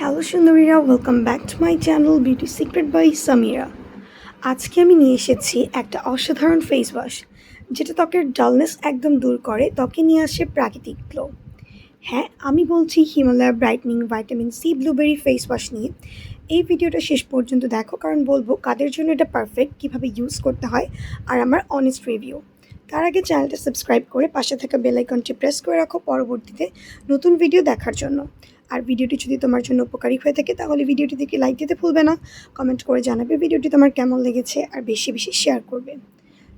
Hello সুন্দরীরা welcome back to my channel beauty secret by Samira আজকে আমি নিয়ে এসেছি একটা অসাধারণ ফেস ওয়াশ যেটা ত্বকের ডালনেস একদম দূর করে, ত্বকে নিয়ে আসে প্রাকৃতিক গ্লো হ্যাঁ আমি বলছি Himalaya brightening vitamin C blueberry face wash নিয়ে। এই ভিডিওটা শেষ পর্যন্ত দেখো, কারণ বলব কাদের জন্য এটা পারফেক্ট কীভাবে ইউজ করতে হয়, আর আমার অনেস্ট রিভিউ তার আগে চ্যানেলটা সাবস্ক্রাইব করে পাশে থাকা বেল আইকনটি প্রেস করে রাখো পরবর্তীতে নতুন ভিডিও দেখার জন্য। আর ভিডিওটি যদি তোমার জন্য উপকারী হয়ে থাকে, তাহলে ভিডিওটি দেখে লাইক দিতে ভুলবে না। কমেন্ট করে জানাবে ভিডিওটি তোমার কেমন লেগেছে আর বেশি বেশি শেয়ার করবে।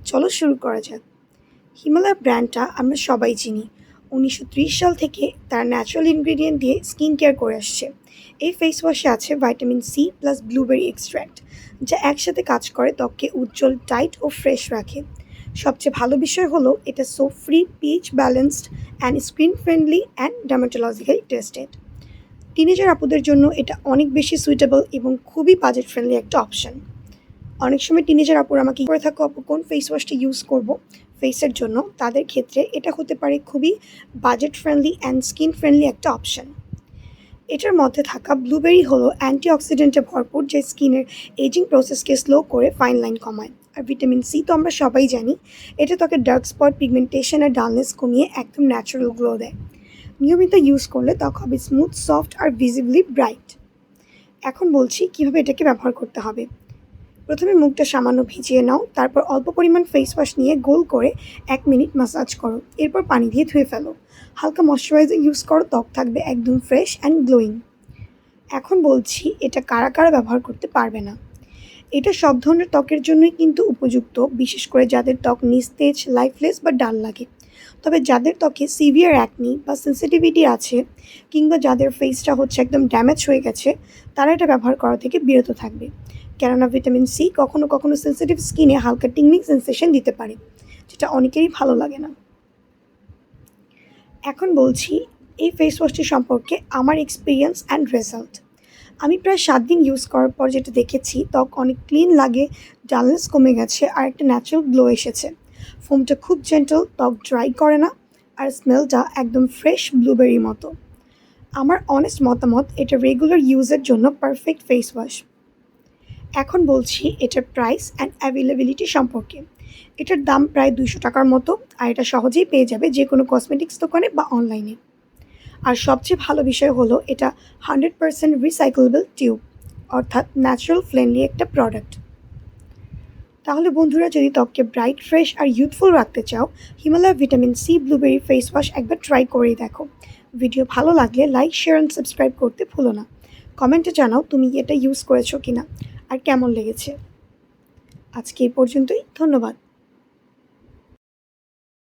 চলো শুরু করা যাক। হিমালয় ব্র্যান্ডটা আমরা সবাই চিনি। উনিশশো ত্রিশ সাল থেকে তার ন্যাচারাল ইনগ্রিডিয়েন্ট দিয়ে স্কিন কেয়ার করে আসছে। এই ফেস ওয়াশে আছে vitamin C plus blueberry extract যা একসাথে কাজ করে, ত্বককে উজ্জ্বল টাইট ও ফ্রেশ রাখে। সবচেয়ে ভালো বিষয় হলো, এটা soap free pH balanced and screen friendly and dermatologically tested teenager আপুদের জন্য এটা অনেক বেশি সুইটেবল এবং খুবই বাজেট ফ্রেন্ডলি একটা অপশান অনেক সময় টিনেজার আপুর আমাকে করে থাকো আপু? কোন ফেস ওয়াশটা ইউজ করব ফেসের জন্য? তাদের ক্ষেত্রে এটা হতে পারে খুবই budget friendly and skin friendly একটা অপশন এটার মধ্যে থাকা ব্লুবেরি হলো অ্যান্টিঅক্সিডেন্টে ভরপুর যে স্কিনের এজিং প্রসেসকে স্লো করে ফাইন লাইন কমায়। আর ভিটামিন সি তো আমরা সবাই জানি, এটা তোকে ডার্ক স্পট পিগমেন্টেশন আর ডালনেস কমিয়ে একদম ন্যাচারাল গ্লো দেয়। নিয়মিত ইউজ করলে ত্বক হবে স্মুথ সফট আর ভিজিবলি ব্রাইট এখন বলছি কীভাবে এটাকে ব্যবহার করতে হবে। প্রথমে মুখটা সামান্য ভিজিয়ে নাও, তারপর অল্প পরিমাণ ফেস ওয়াশ নিয়ে গোল করে এক মিনিট মাসাজ করো। এরপর পানি দিয়ে ধুয়ে ফেলো। হালকা ময়শ্চারাইজার ইউজ করো, ত্বক থাকবে একদম ফ্রেশ অ্যান্ড গ্লোয়িং এখন বলছি এটা কারা কারা ব্যবহার করতে পারবে না। এটা সব ধরনের ত্বকের জন্যই কিন্তু উপযুক্ত, বিশেষ করে যাদের ত্বক নিস্তেজ লাইফলেস বা ডাল লাগে। তবে যাদের ত্বকে সিভিয়ার অ্যাকনি বা সেন্সিটিভিটি আছে কিংবা যাদের ফেসটা হচ্ছে একদম ড্যামেজ হয়ে গেছে, তারা এটা ব্যবহার করা থেকে বিরত থাকবে। কেননা ভিটামিন সি কখনো কখনো সেন্সিটিভ স্কিনে হালকা টিংমিং সেন্সেশন দিতে পারে, যেটা অনেকেরই ভালো লাগে না। এখন বলছি এই ফেস ওয়াশটি সম্পর্কে আমার এক্সপিরিয়েন্স অ্যান্ড রেজাল্ট আমি প্রায় সাত দিন ইউজ করার পর যেটা দেখেছি, ত্বক অনেক ক্লিন লাগে ডালনেস কমে গেছে, আর একটা ন্যাচারাল গ্লো এসেছে। ফোমটা খুব জেন্টল ত্বক ড্রাই করে না, আর স্মেলটা একদম ফ্রেশ ব্লুবেরির মতো। আমার অনেস্ট মতামত, এটা রেগুলার ইউজের জন্য পারফেক্ট ফেস ওয়াশ এখন বলছি, এটার প্রাইস অ্যান্ড অ্যাভেলেবিলিটি সম্পর্কে। এটার দাম প্রায় দুশো টাকার মতো, আর এটা সহজেই পেয়ে যাবে যে কোনো কসমেটিক্স দোকানে বা অনলাইনে আর সবচেয়ে ভালো বিষয় হলো, এটা হান্ড্রেড পারসেন্ট রিসাইকেলেবল টিউব অর্থাৎ ন্যাচারাল ফ্রেন্ডলি একটা প্রোডাক্ট তাহলে বন্ধুরা, যদি ত্বককে ব্রাইট ফ্রেশ আর ইউথফুল রাখতে চাও Himalaya vitamin C blueberry face wash একবার ট্রাই করেই দেখো। ভিডিও ভালো লাগলে লাইক শেয়ার অ্যান্ড সাবস্ক্রাইব করতে ভুলো না। কমেন্টে জানাও তুমি এটা ইউজ করেছ কিনা, আর কেমন লেগেছে। আজকে এই পর্যন্তই, ধন্যবাদ।